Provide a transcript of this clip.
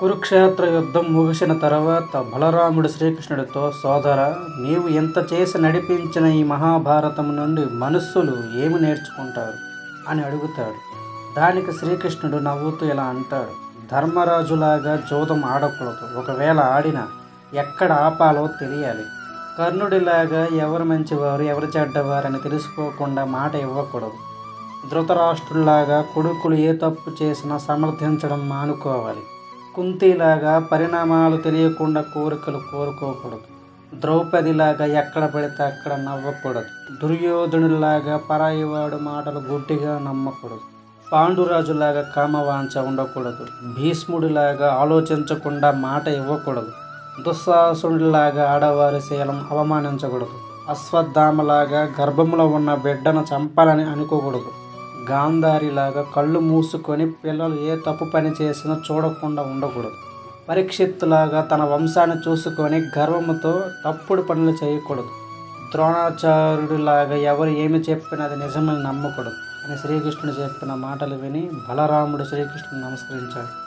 కురుక్షేత్ర యుద్ధం ముగిసిన తర్వాత బలరాముడు శ్రీకృష్ణుడితో సోదర నీవు ఎంత చేసి నడిపించిన ఈ మహాభారతం నుండి మనుస్సులు ఏమి నేర్చుకుంటారు? అని అడుగుతాడు. దానికి శ్రీకృష్ణుడు నవ్వుతూ ఇలా అంటాడు. ధర్మరాజులాగా జోదం ఆడకూడదు. ఒకవేళ ఆడినా ఎక్కడ ఆపాలో తెలియాలి. కర్ణుడిలాగా ఎవరు మంచివారు ఎవరు చెడ్డవారని తెలుసుకోకుండా మాట ఇవ్వకూడదు. ధృతరాష్ట్రులాగా కొడుకులు ఏ తప్పు చేసినా సమర్థించడం మానుకోవాలి. కుంతిలాగా పరిణామాలు తెలియకుండా కోరికలు కోరుకోకూడదు. ద్రౌపదిలాగా ఎక్కడ పడితే అక్కడ నవ్వకూడదు. దుర్యోధనులాగా పరాయివాడు మాటలు గుడ్డిగా నమ్మకూడదు. పాండురాజులాగా కామవాంఛ ఉండకూడదు. భీష్ముడిలాగా ఆలోచించకుండా మాట ఇవ్వకూడదు. దుస్సాహసుడిలాగా ఆడవారి శీలం అవమానించకూడదు. అశ్వత్థామలాగా గర్భంలో ఉన్న బిడ్డను చంపాలని అనుకోకూడదు. గాంధారిలాగా కళ్ళు మూసుకొని పిల్లలు ఏ తప్పు పని చేసినా చూడకుండా ఉండకూడదు. పరీక్షిత్తులాగా తన వంశాన్ని చూసుకొని గర్వముతో తప్పుడు పనులు చేయకూడదు. ద్రోణాచార్యుడిలాగా ఎవరు ఏమి చెప్పినా అది నిజమని నమ్మకూడదు అని శ్రీకృష్ణుడు చెప్పిన మాటలు విని బలరాముడు శ్రీకృష్ణుడు నమస్కరించాడు.